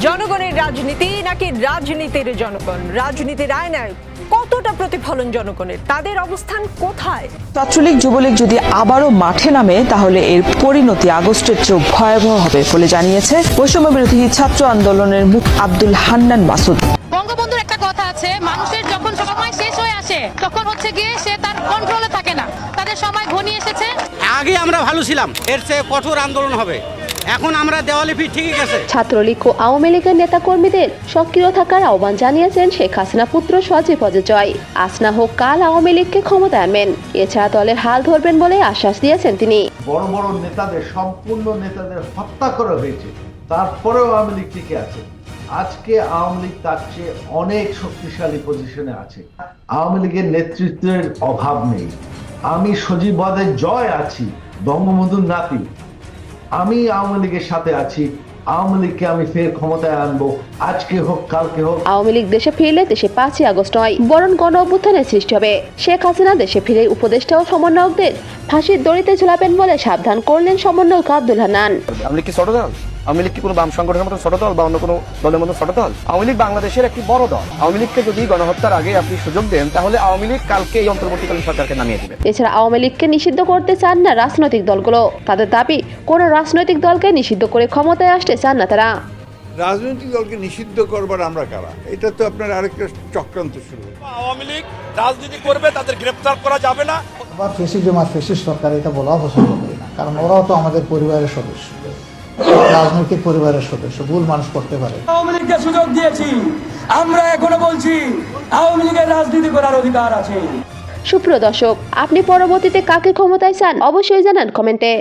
জনগণের রাজনীতি নাকি রাজনীতির জনগণ? রাজনীতির আয়নায় কতটা প্রতিফলন জনগণের? তাদের অবস্থান কোথায়? ছাত্রলীগ যুবলীগ যদি আবারও মাঠে নামে তাহলে এর পরিণতি আগস্টের চেয়েও ভয়াবহ হবে বলে জানিয়েছে বৈষম্য বিরোধী ছাত্র আন্দোলনের মুখ আব্দুল হান্নান মাসুদ। বঙ্গবন্ধুর একটা কথা আছে মানুষের যখন সময় শেষ হয়ে আসে তখন হচ্ছে গিয়ে সে তার কন্ট্রোলে থাকে না। তাদের সময় ঘনিয়ে এসেছে। আগে আমরা ভালো ছিলাম এর চেয়ে কঠোর আন্দোলন হবে। এখন আমরা দেওয়ালি ফি ঠিকই গেছে। ছাত্রলীগ ও আওয়ামী লীগের নেতাকর্মীদের সক্রিয় থাকার আহ্বান জানিয়েছেন শেখ হাসিনা পুত্র সজীব জয় আসনা হোক কাল আওয়ামী লীগকে ক্ষমতায় আনবেন এছাড়া দলের হাল ধরবেন বলে আশ্বাস দিয়েছেন তিনি। বড় বড় নেতাদের সম্পূর্ণ নেতাদের হত্যা করা হয়েছে। তারপরেও আওয়ামী লীগ টিকে আছে। আজকে আওয়ামী লীগ তার চেয়ে অনেক শক্তিশালী পজিশনে আছে। আওয়ামী লীগের নেতৃত্বের অভাব নেই। আমি সজীব বাদের জয় আছি বঙ্গবন্ধুর নাতি। আমি আওয়ামী লীগের সাথে আছি। আওয়ামী লীগকে আমি ফের ক্ষমতায় আনব। আজকে হোক কালকে হোক। আওয়ামী লীগ দেশে ফিরলে দেশে পাঁচই আগস্ট নয় বরং গণ অভ্যুত্থানের সৃষ্টি হবে। শেখ হাসিনা দেশে ফিরে উপদেষ্টা ও সমন্বয়কদের ফাঁসির দড়িতে ঝুলাবেন বলে সাবধান করলেন সমন্বয়ক আব্দুল হানান কি আওয়ামী লীগ কি কোনো বাম সংগঠনের মতো ছোট দল বা অন্য কোনো দলের মতো ছোট দল? আওয়ামী লীগ বাংলাদেশের একটি বড় দল। আওয়ামী লীগকে যদি গণহত্যার আগে আপনি সুযোগ দেন তাহলে আওয়ামী লীগ কালকে এই অন্তর্বর্তীকালীন সরকারকে নামিয়ে দিবে। এছাড়া আওয়ামী লীগকে নিষিদ্ধ করতে চান না রাজনৈতিক দলগুলো। তাদের দাবি কোনো রাজনৈতিক দলকে নিষিদ্ধ করে ক্ষমতায় আসতে চান না তারা। রাজনৈতিক দলকে নিষিদ্ধ করবার আমরা কারা? এটা তো আপনার আরেকটা চক্রান্ত শুরু। আওয়ামী লীগ রাজনীতি করবে তাদের গ্রেপ্তার করা যাবে না। আবার ফেসিস জমা ফেসিস সরকার এটা বলা পছন্দ করি না। কারণ ওরাও তো আমাদের পরিবারের সদস্য। রাজনৈতিক পরিবারের সদস্য ভুল মানুষ করতে পারে। আওয়ামী লীগকে সুযোগ দিয়েছি। আমরা এখনও বলছি আওয়ামী লীগের রাজনীতি করার অধিকার আছে। সুপ্রিয় দর্শক আপনি পরবর্তীতে কাকে ক্ষমতায় চান? অবশ্যই জানান কমেন্টে।